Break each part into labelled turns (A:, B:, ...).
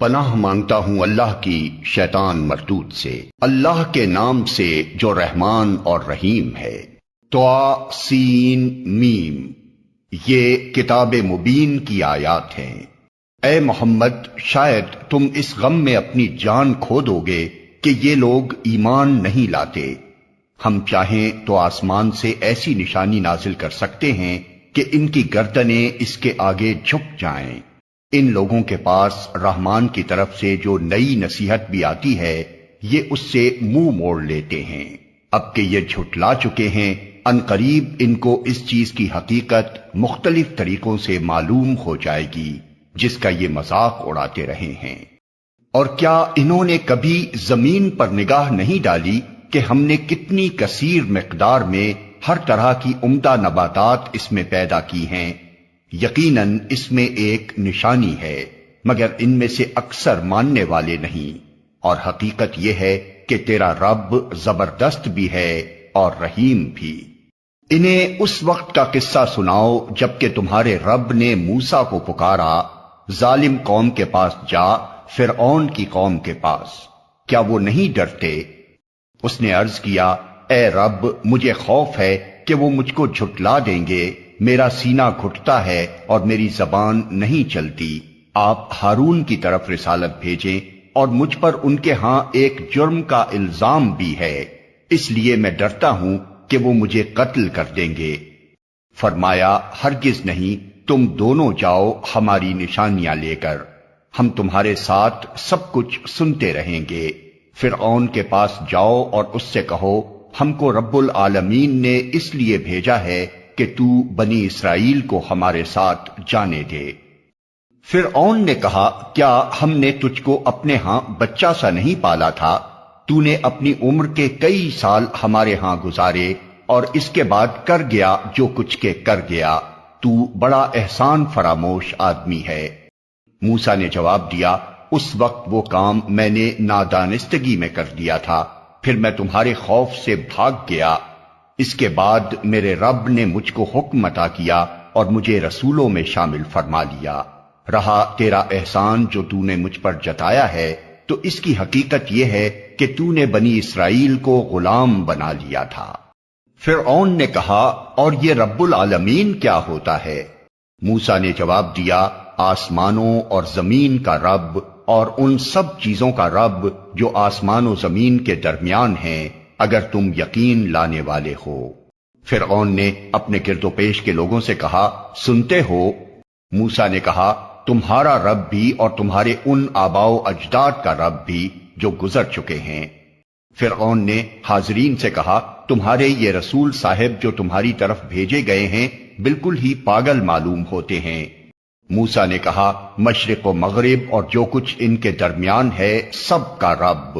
A: پناہ مانگتا ہوں اللہ کی شیطان مردود سے۔ اللہ کے نام سے جو رحمان اور رحیم ہے۔ تو سین، میم۔ یہ کتاب مبین کی آیات ہیں۔ اے محمد، شاید تم اس غم میں اپنی جان کھو دو گے کہ یہ لوگ ایمان نہیں لاتے۔ ہم چاہیں تو آسمان سے ایسی نشانی نازل کر سکتے ہیں کہ ان کی گردنیں اس کے آگے جھک جائیں۔ ان لوگوں کے پاس رحمان کی طرف سے جو نئی نصیحت بھی آتی ہے، یہ اس سے منہ مو موڑ لیتے ہیں۔ اب کہ یہ جھٹلا چکے ہیں، ان قریب ان کو اس چیز کی حقیقت مختلف طریقوں سے معلوم ہو جائے گی، جس کا یہ مذاق اڑاتے رہے ہیں۔ اور کیا انہوں نے کبھی زمین پر نگاہ نہیں ڈالی کہ ہم نے کتنی کثیر مقدار میں ہر طرح کی عمدہ نباتات اس میں پیدا کی ہیں؟ یقیناً اس میں ایک نشانی ہے، مگر ان میں سے اکثر ماننے والے نہیں۔ اور حقیقت یہ ہے کہ تیرا رب زبردست بھی ہے اور رحیم بھی۔ انہیں اس وقت کا قصہ سناؤ جبکہ تمہارے رب نے موسا کو پکارا۔ ظالم قوم کے پاس جا، فرعون کی قوم کے پاس۔ کیا وہ نہیں ڈرتے؟ اس نے عرض کیا، اے رب، مجھے خوف ہے کہ وہ مجھ کو جھٹلا دیں گے۔ میرا سینہ گھٹتا ہے اور میری زبان نہیں چلتی۔ آپ ہارون کی طرف رسالت بھیجیں اور مجھ پر ان کے ہاں ایک جرم کا الزام بھی ہے۔ اس لیے میں ڈرتا ہوں کہ وہ مجھے قتل کر دیں گے۔ فرمایا، ہرگز نہیں، تم دونوں جاؤ ہماری نشانیاں لے کر۔ ہم تمہارے ساتھ سب کچھ سنتے رہیں گے۔ پھر کے پاس جاؤ اور اس سے کہو، ہم کو رب العالمین نے اس لیے بھیجا ہے کہ تو بنی اسرائیل کو ہمارے ساتھ جانے دے۔ پھر اون نے کہا، کیا ہم نے تجھ کو اپنے ہاں بچہ سا نہیں پالا تھا؟ تو نے اپنی عمر کے کئی سال ہمارے ہاں گزارے اور اس کے بعد کر گیا جو کچھ کے کر گیا۔ تو بڑا احسان فراموش آدمی ہے۔ موسا نے جواب دیا، اس وقت وہ کام میں نے نادانستگی میں کر دیا تھا۔ پھر میں تمہارے خوف سے بھاگ گیا۔ اس کے بعد میرے رب نے مجھ کو حکم عطا کیا اور مجھے رسولوں میں شامل فرما لیا۔ رہا تیرا احسان جو تو نے مجھ پر جتایا ہے، تو اس کی حقیقت یہ ہے کہ تو نے بنی اسرائیل کو غلام بنا لیا تھا۔ پھر اون نے کہا، اور یہ رب العالمین کیا ہوتا ہے؟ موسا نے جواب دیا، آسمانوں اور زمین کا رب اور ان سب چیزوں کا رب جو آسمان و زمین کے درمیان ہیں۔ اگر تم یقین لانے والے ہو۔ فرعون نے اپنے گرد و پیش کے لوگوں سے کہا، سنتے ہو؟ موسا نے کہا، تمہارا رب بھی اور تمہارے ان آباؤ اجداد کا رب بھی جو گزر چکے ہیں۔ فرعون نے حاضرین سے کہا، تمہارے یہ رسول صاحب جو تمہاری طرف بھیجے گئے ہیں، بالکل ہی پاگل معلوم ہوتے ہیں۔ موسا نے کہا، مشرق و مغرب اور جو کچھ ان کے درمیان ہے، سب کا رب۔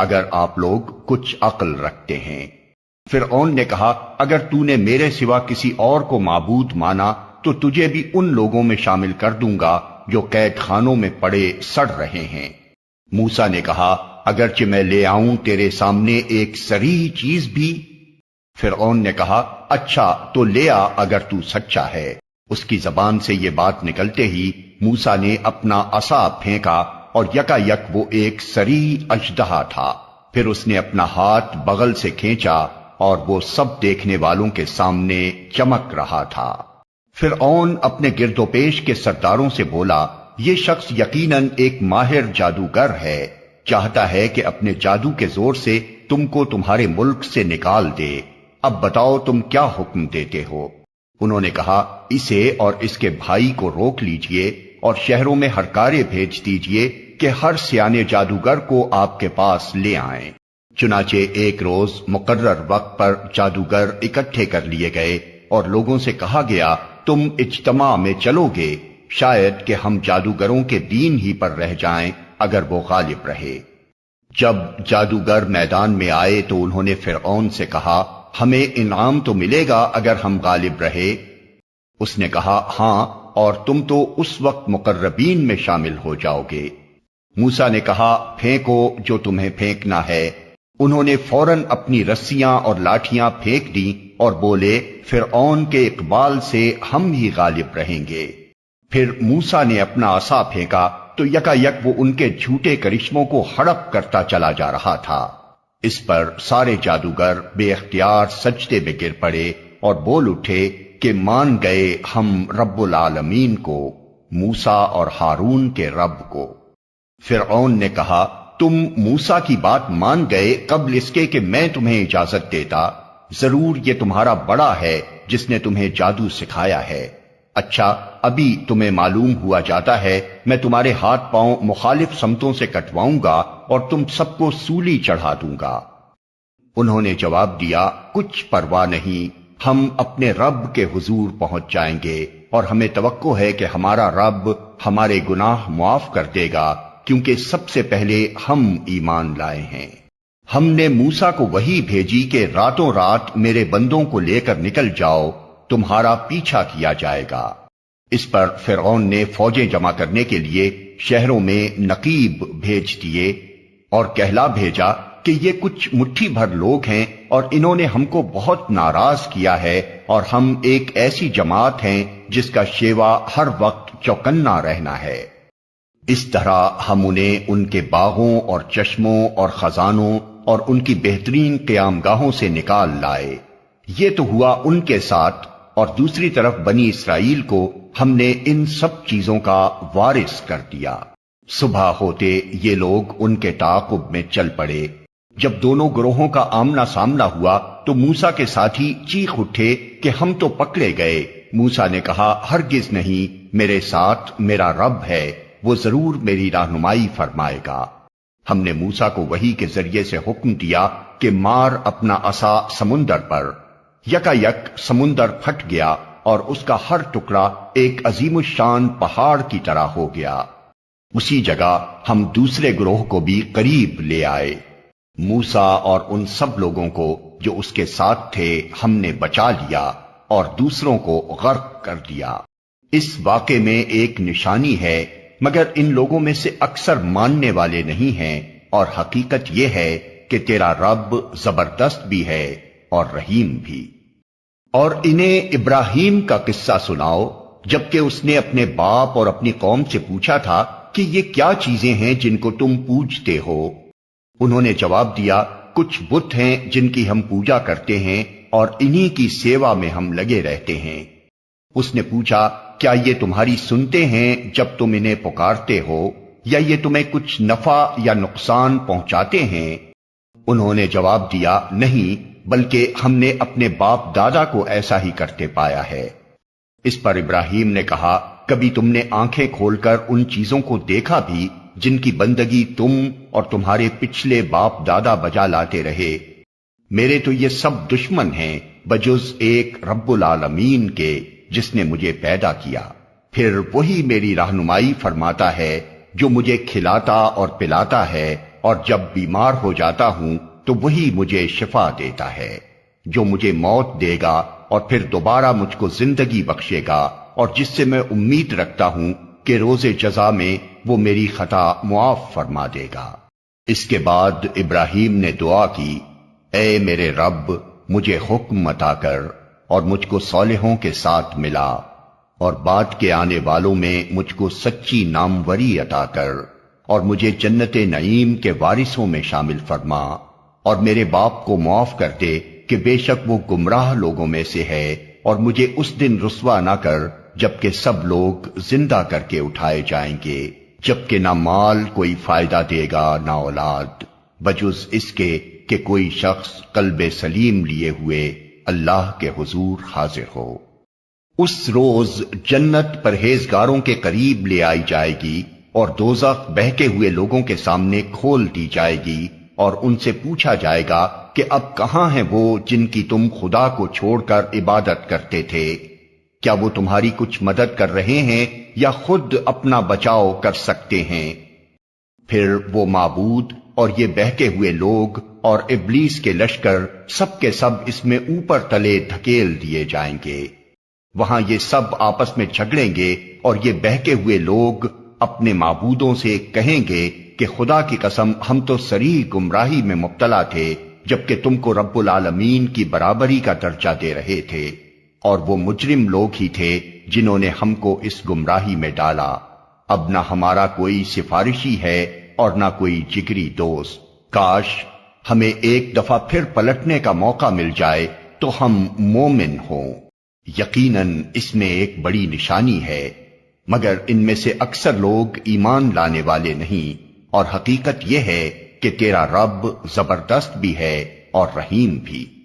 A: اگر آپ لوگ کچھ عقل رکھتے ہیں۔ پھر اون نے کہا، اگر تو نے میرے سوا کسی اور کو معبود مانا، تو تجھے بھی ان لوگوں میں شامل کر دوں گا جو قید خانوں میں پڑے سڑ رہے ہیں۔ موسا نے کہا، اگرچہ میں لے آؤں تیرے سامنے ایک سری چیز بھی۔ پھر اون نے کہا اچھا تو لے آ اگر تو سچا ہے۔ اس کی زبان سے یہ بات نکلتے ہی موسا نے اپنا اصا پھینکا۔ اور یکا یک وہ ایک سری اجدہا تھا۔ پھر اس نے اپنا ہاتھ بغل سے کھینچا اور وہ سب دیکھنے والوں کے سامنے چمک رہا تھا۔ پھر اون اپنے گرد و پیش کے سرداروں سے بولا، یہ شخص یقیناً ایک ماہر جادوگر ہے۔ چاہتا ہے کہ اپنے جادو کے زور سے تم کو تمہارے ملک سے نکال دے۔ اب بتاؤ تم کیا حکم دیتے ہو؟ انہوں نے کہا، اسے اور اس کے بھائی کو روک لیجیے۔ اور شہروں میں ہرکارے بھیج دیجیے کہ ہر سیانے جادوگر کو آپ کے پاس لے آئیں۔ چنانچہ ایک روز مقرر وقت پر جادوگر اکٹھے کر لیے گئے اور لوگوں سے کہا گیا، تم اجتماع میں چلو گے۔ شاید کہ ہم جادوگروں کے دین ہی پر رہ جائیں اگر وہ غالب رہے۔ جب جادوگر میدان میں آئے تو انہوں نے فرعون سے کہا، ہمیں انعام تو ملے گا اگر ہم غالب رہے۔ اس نے کہا ہاں اور تم تو اس وقت مقربین میں شامل ہو جاؤ گے۔ موسا نے کہا، پھینکو جو تمہیں پھینکنا ہے۔ انہوں نے فوراً اپنی رسیاں اور لاٹیاں پھینک دی اور بولے پھر اون کے اقبال سے ہم ہی غالب رہیں گے۔ پھر موسا نے اپنا آسا پھینکا تو یکا یک وہ ان کے جھوٹے کرشموں کو ہڑپ کرتا چلا جا رہا تھا۔ اس پر سارے جادوگر بے اختیار سجدے میں گر پڑے اور بول اٹھے کہ مان گئے ہم رب العالمین کو موسا اور ہارون کے رب کو۔ فرعون نے کہا، تم موسا کی بات مان گئے قبل اس کے کہ میں تمہیں اجازت دیتا۔ ضرور یہ تمہارا بڑا ہے جس نے تمہیں جادو سکھایا ہے۔ اچھا ابھی تمہیں معلوم ہوا جاتا ہے، میں تمہارے ہاتھ پاؤں مخالف سمتوں سے کٹواؤں گا اور تم سب کو سولی چڑھا دوں گا۔ انہوں نے جواب دیا، کچھ پرواہ نہیں۔ ہم اپنے رب کے حضور پہنچ جائیں گے اور ہمیں توقع ہے کہ ہمارا رب ہمارے گناہ معاف کر دے گا، کیونکہ سب سے پہلے ہم ایمان لائے ہیں۔ ہم نے موسا کو وہی بھیجی کہ راتوں رات میرے بندوں کو لے کر نکل جاؤ، تمہارا پیچھا کیا جائے گا۔ اس پر فرعون نے فوجیں جمع کرنے کے لیے شہروں میں نقیب بھیج دیے اور کہلا بھیجا کہ یہ کچھ مٹھی بھر لوگ ہیں اور انہوں نے ہم کو بہت ناراض کیا ہے اور ہم ایک ایسی جماعت ہیں جس کا شیوا ہر وقت چوکنا رہنا ہے۔ اس طرح ہم انہیں ان کے باغوں اور چشموں اور خزانوں اور ان کی بہترین قیام گاہوں سے نکال لائے۔ یہ تو ہوا ان کے ساتھ اور دوسری طرف بنی اسرائیل کو ہم نے ان سب چیزوں کا وارث کر دیا۔ صبح ہوتے یہ لوگ ان کے تعاقب میں چل پڑے۔ جب دونوں گروہوں کا آمنا سامنا ہوا تو موسا کے ساتھی چیخ اٹھے کہ ہم تو پکڑے گئے۔ موسا نے کہا، ہرگز نہیں، میرے ساتھ میرا رب ہے، وہ ضرور میری رہنمائی فرمائے گا۔ ہم نے موسا کو وہی کے ذریعے سے حکم دیا کہ مار اپنا اصا سمندر پر۔ یکا یک سمندر پھٹ گیا اور اس کا ہر ٹکڑا ایک عظیم الشان پہاڑ کی طرح ہو گیا۔ اسی جگہ ہم دوسرے گروہ کو بھی قریب لے آئے۔ موسا اور ان سب لوگوں کو جو اس کے ساتھ تھے، ہم نے بچا لیا اور دوسروں کو غرق کر دیا۔ اس واقعے میں ایک نشانی ہے، مگر ان لوگوں میں سے اکثر ماننے والے نہیں ہیں۔ اور حقیقت یہ ہے کہ تیرا رب زبردست بھی ہے اور رحیم بھی۔ اور انہیں ابراہیم کا قصہ سناؤ، جبکہ اس نے اپنے باپ اور اپنی قوم سے پوچھا تھا کہ یہ کیا چیزیں ہیں جن کو تم پوجتے ہو۔ انہوں نے جواب دیا، کچھ بت ہیں جن کی ہم پوجا کرتے ہیں اور انہی کی سیوا میں ہم لگے رہتے ہیں۔ اس نے پوچھا، کیا یہ تمہاری سنتے ہیں جب تم انہیں پکارتے ہو یا یہ تمہیں کچھ نفع یا نقصان پہنچاتے ہیں؟ انہوں نے جواب دیا، نہیں، بلکہ ہم نے اپنے باپ دادا کو ایسا ہی کرتے پایا ہے۔ اس پر ابراہیم نے کہا، کبھی تم نے آنکھیں کھول کر ان چیزوں کو دیکھا بھی؟ جن کی بندگی تم اور تمہارے پچھلے باپ دادا بجا لاتے رہے۔ میرے تو یہ سب دشمن ہیں، بجز ایک رب العالمین کے جس نے مجھے پیدا کیا۔ پھر وہی میری رہنمائی فرماتا ہے جو مجھے کھلاتا اور پلاتا ہے، اور جب بیمار ہو جاتا ہوں تو وہی مجھے شفا دیتا ہے۔ جو مجھے موت دے گا اور پھر دوبارہ مجھ کو زندگی بخشے گا، اور جس سے میں امید رکھتا ہوں کہ روز جزا میں وہ میری خطا معاف فرما دے گا۔ اس کے بعد ابراہیم نے دعا کی، اے میرے رب، مجھے حکم متا کر اور مجھ کو صالحوں کے ساتھ ملا، اور بعد کے آنے والوں میں مجھ کو سچی ناموری عطا کر اور مجھے جنت نعیم کے وارثوں میں شامل فرما، اور میرے باپ کو معاف کر دے کہ بے شک وہ گمراہ لوگوں میں سے ہے، اور مجھے اس دن رسوا نہ کر جبکہ سب لوگ زندہ کر کے اٹھائے جائیں گے۔ جبکہ نہ مال کوئی فائدہ دے گا نہ اولاد۔ بجز اس کے کہ کوئی شخص قلب سلیم لیے ہوئے اللہ کے حضور حاضر ہو۔ اس روز جنت پرہیزگاروں کے قریب لے آئی جائے گی اور دوزخ بہکے ہوئے لوگوں کے سامنے کھول دی جائے گی اور ان سے پوچھا جائے گا کہ اب کہاں ہیں وہ جن کی تم خدا کو چھوڑ کر عبادت کرتے تھے؟ کیا وہ تمہاری کچھ مدد کر رہے ہیں یا خود اپنا بچاؤ کر سکتے ہیں۔ پھر وہ معبود اور یہ بہکے ہوئے لوگ اور ابلیس کے لشکر سب کے سب اس میں اوپر تلے دھکیل دیے جائیں گے۔ وہاں یہ سب آپس میں جھگڑیں گے اور یہ بہکے ہوئے لوگ اپنے معبودوں سے کہیں گے کہ خدا کی قسم ہم تو سری گمراہی میں مبتلا تھے، جبکہ تم کو رب العالمین کی برابری کا درجہ دے رہے تھے۔ اور وہ مجرم لوگ ہی تھے جنہوں نے ہم کو اس گمراہی میں ڈالا۔ اب نہ ہمارا کوئی سفارشی ہے اور نہ کوئی جگری دوست۔ کاش ہمیں ایک دفعہ پھر پلٹنے کا موقع مل جائے تو ہم مومن ہوں۔ یقیناً اس میں ایک بڑی نشانی ہے۔ مگر ان میں سے اکثر لوگ ایمان لانے والے نہیں۔ اور حقیقت یہ ہے کہ تیرا رب زبردست بھی ہے اور رحیم بھی۔